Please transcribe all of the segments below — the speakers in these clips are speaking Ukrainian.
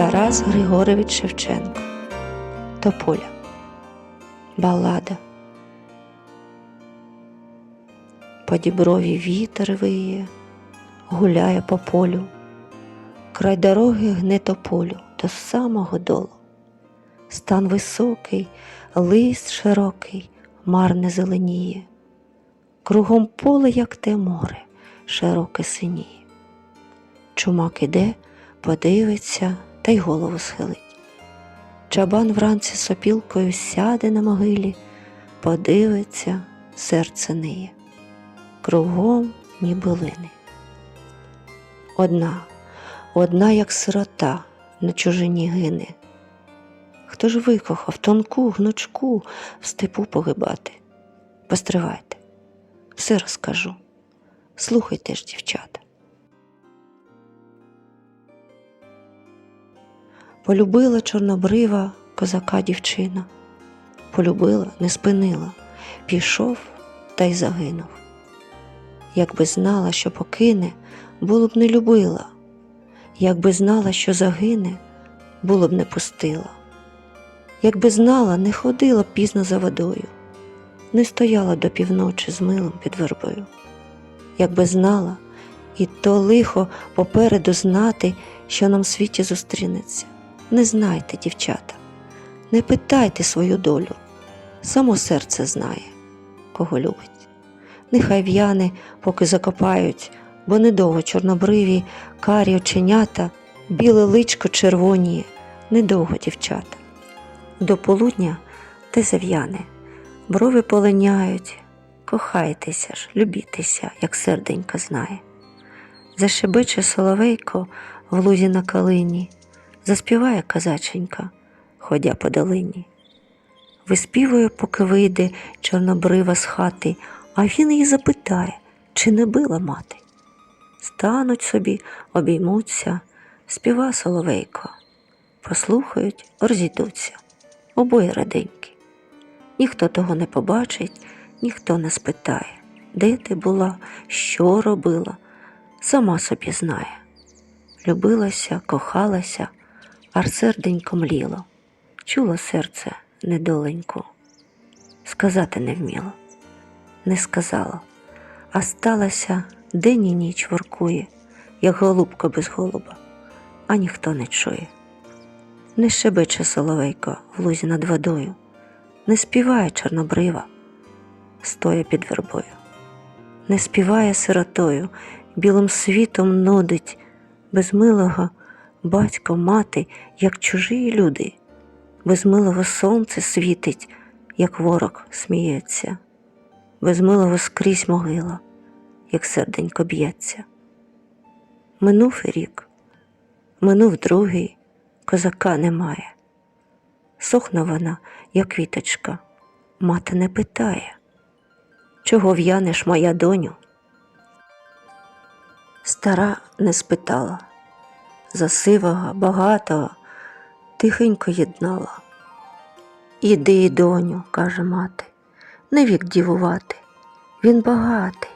Тарас Григорович Шевченко. Тополя. Балада. По діброві вітер виє, гуляє по полю, край дороги гне тополю до самого долу. Стан високий, лист широкий, марне зеленіє, кругом поле, як те море, широке синіє. Чумак іде, подивиться та й голову схилить. Чабан вранці сопілкою сяде на могилі, подивиться, серце ниє, кругом ніби лини. Одна, одна, як сирота, на чужині гине. Хто ж викохав тонку гнучку в степу погибати? Постривайте, все розкажу. Слухайте ж, дівчата. Полюбила чорнобрива козака дівчина, полюбила, не спинила, пішов та й загинув. Якби знала, що покине, було б не любила, якби знала, що загине, було б не пустила. Якби знала, не ходила б пізно за водою, не стояла до півночі з милом під вербою. Якби знала, і то лихо попереду знати, що нам в світі зустрінеться. Не знайте, дівчата, не питайте свою долю, само серце знає, кого любить. Нехай в'яни, поки закопають, бо недовго чорнобриві, карі оченята, біле личко червоніє, недовго дівчата. До полудня те зав'яне, брови полиняють, кохайтеся ж, любітеся, як серденька знає. Зашебече соловейко в лузі на калині, заспіває казаченька, ходя по долині. Виспівує, поки вийде чорнобрива з хати, а він її запитає, чи не била мати. Стануть собі, обіймуться, співа соловейко, послухають, розійдуться, обоє раденькі. Ніхто того не побачить, ніхто не спитає, де ти була, що робила, сама собі знає. Любилася, кохалася, ар серденько мліло, чуло серце недоленьку, сказати не вміло, не сказала, а сталася день і ніч воркує, як голубка без голуба, а ніхто не чує. Не шебече соловейко в лузі над водою, не співає чорнобрива, стоя під вербою, не співає сиротою, білим світом нудить, без милого батько, мати, як чужі люди, без милого сонце світить, як ворог сміється, без милого скрізь могила, як серденько б'ється. Минув рік, минув другий, козака немає. Сохне вона, як квіточка, мати не питає, чого в'янеш, моя доню? Стара не спитала, за сивого, багатого тихенько єднала. Іди, доню, каже мати, не вік дівувати. Він багатий,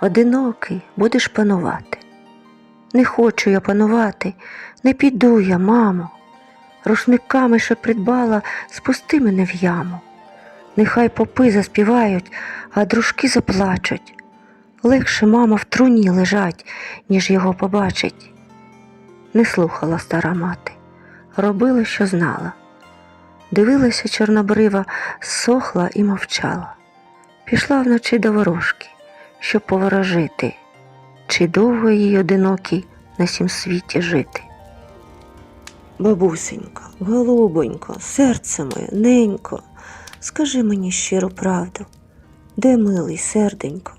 одинокий, будеш панувати. Не хочу я панувати, не піду я, мамо. Рушниками, що придбала, спусти мене в яму. Нехай попи заспівають, а дружки заплачуть. Легше мама в труні лежать, ніж його побачить. Не слухала стара мати, робила, що знала. Дивилася чорнобрива, сохла і мовчала. Пішла вночі до ворожки, щоб поворожити, чи довго їй одинокій на сім світі жити. Бабусенько, голубонько, серце моє, ненько, скажи мені щиру правду, де милий серденько?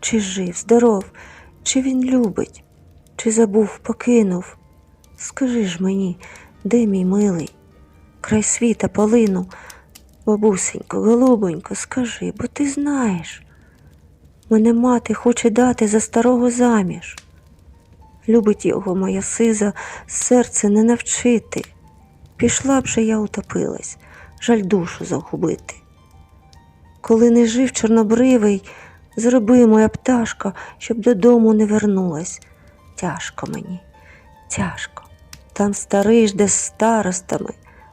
Чи жив, здоров, чи він любить, чи забув, покинув? Скажи ж мені, де мій милий, край світа полину, бабусенько, голубонько, скажи, бо ти знаєш. Мене мати хоче дати за старого заміж. Любить його моя сиза, серце не навчити. Пішла б же я утопилась, жаль душу загубити. Коли не жив чорнобривий, зроби моя пташка, щоб додому не вернулась. Тяжко мені, тяжко, там старий жде з старостами,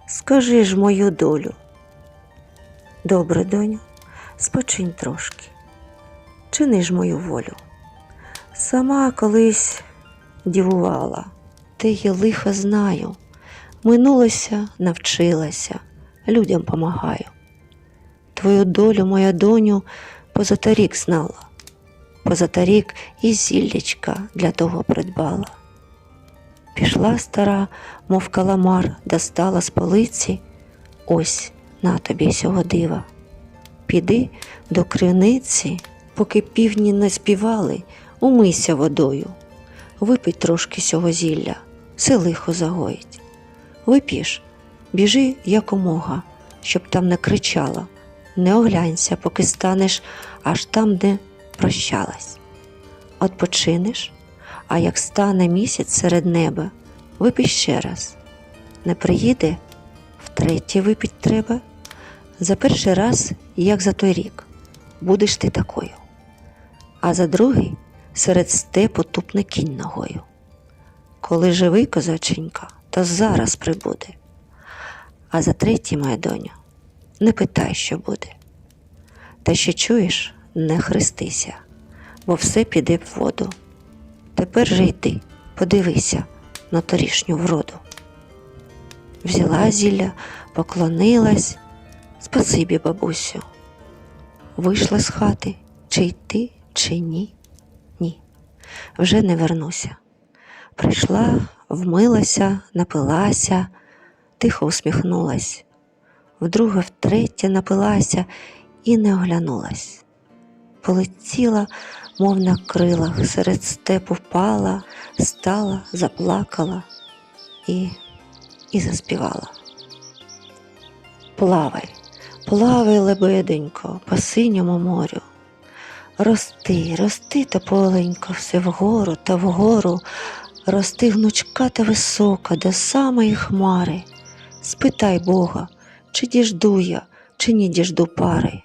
скажи ж мою долю. Добре, доню, спочинь трошки, чини ж мою волю. Сама колись дівувала, те я лихо знаю, минулося, навчилася, людям помагаю. Твою долю, моя доню, позаторік знала, позаторік і зіллячка для того придбала. Пішла стара, мов каламар, достала з полиці, ось на тобі сього дива. Піди до криниці, поки півні не співали, умийся водою, випий трошки сього зілля, все лихо загоїть. Вип'єш, біжи якомога, щоб там не кричала, не оглянься, поки станеш аж там, де прощалась. Отпочинеш, а як стане місяць серед неба, випий ще раз. Не приїде, втретє випіть треба. За перший раз, як за той рік, будеш ти такою, а за другий серед степу тупне кінь ногою. Коли живий козаченька, то зараз прибуде. А за третій, моя доню, не питай, що буде. Та що чуєш, не хрестися, бо все піде в воду. Тепер же йди, подивися на торішню вроду. Взяла зілля, поклонилась, спасибі, бабусю. Вийшла з хати, чи йти, чи ні? Ні, вже не вернуся. Прийшла, вмилася, напилася, тихо усміхнулась, вдруге, втретє напилася і не оглянулась. Полетіла, мов на крилах, серед степу впала, стала, заплакала і, і заспівала. Плавай, плавай, лебеденько, по синьому морю. Рости, рости тополенько, все вгору та вгору, рости гнучка та висока до самої хмари. Спитай Бога, чи діжду я, чи не діжду пари.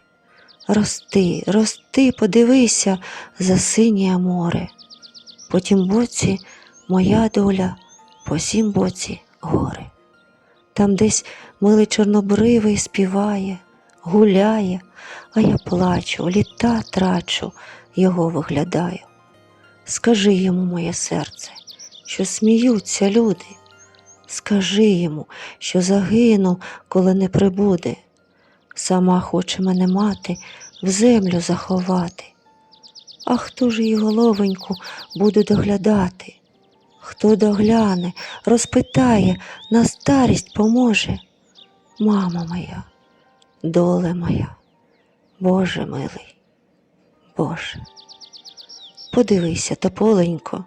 Рости, рости, подивися за синє море. По тім боці моя доля, по сім боці гори. Там десь милий чорнобривий співає, гуляє, а я плачу, літа трачу, його виглядаю. Скажи йому, моє серце, що сміються люди. Скажи йому, що загину, коли не прибуде. Сама хоче мене мати, в землю заховати. А хто ж її головоньку буде доглядати? Хто догляне, розпитає, на старість поможе? Мама моя, доле моя, Боже милий, Боже. Подивися, тополенько,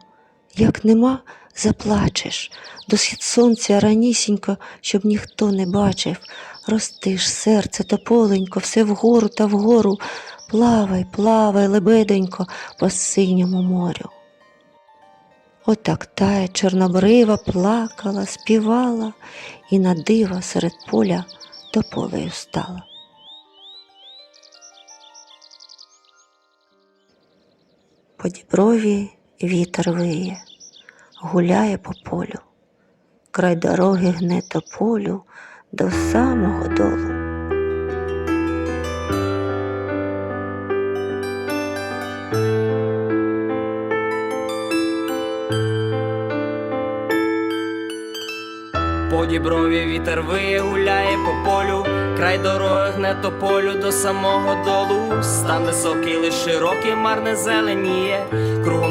як нема, заплачеш, до схід сонця ранісінько, щоб ніхто не бачив. Рости ж серце, тополенько, все вгору та вгору, плавай, плавай, лебеденько, по синьому морю. Отак тая чорнобрива плакала, співала і на дива серед поля тополею стала. По діброві вітер виє, гуляє по полю, край дороги гне тополю до самого долу. По діброві вітер виє, гуляє по полю, край дороги гне тополю до самого долу. Стан високий, лиш широкий, марне зеленіє. Кругом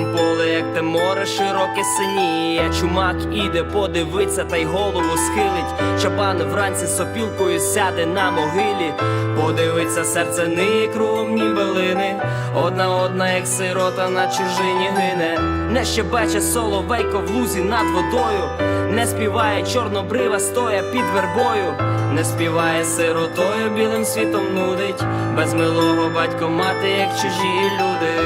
те море, широке синіє. Чумак іде, подивиться, та й голову схилить. Чабан вранці сопілкою сяде на могилі. Подивиться серце ниє кругом нібелини. Одна одна, як сирота на чужині гине. Не щебече соловейко в лузі над водою. Не співає чорнобрива, стоя під вербою, не співає сиротою, білим світом нудить, без милого батько мати, як чужі люди.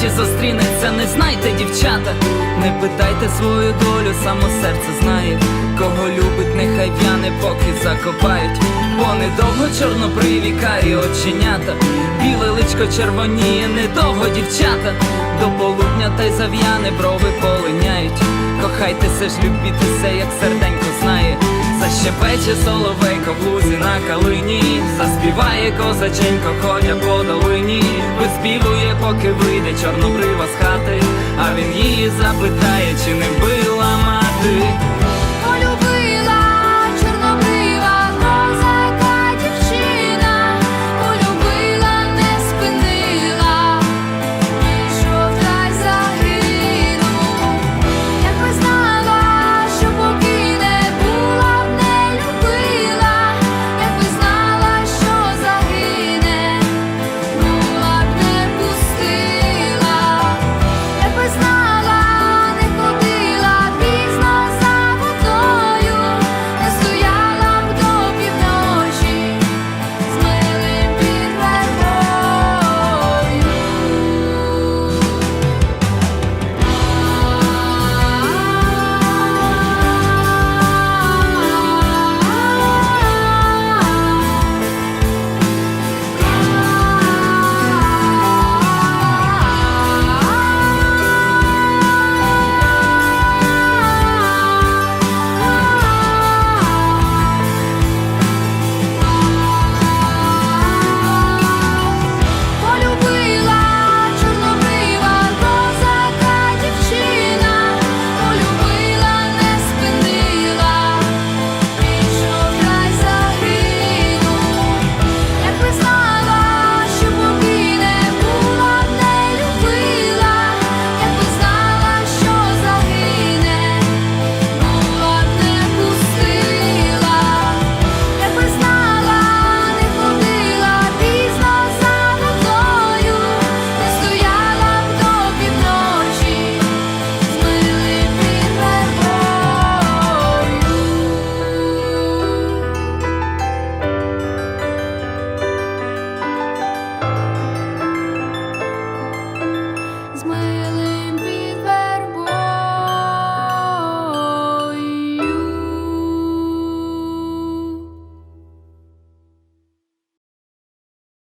Житті зустрінеться, не знайте, дівчата, не питайте свою долю, само серце знає. Кого любить, нехай в'яне, поки закопають. Бо недовго чорнобриві карі оченята, біле личко червоніє, недовго дівчата, до полудня та й зав'яне брови полиняють. Кохайтеся ж, любітеся, як серденько знає. Защепече соловейко в лузі на калині, заспіває козаченько, коня по долині, виспівує, поки вийде чорнобрива з хати, а він її запитає, чи не била мати.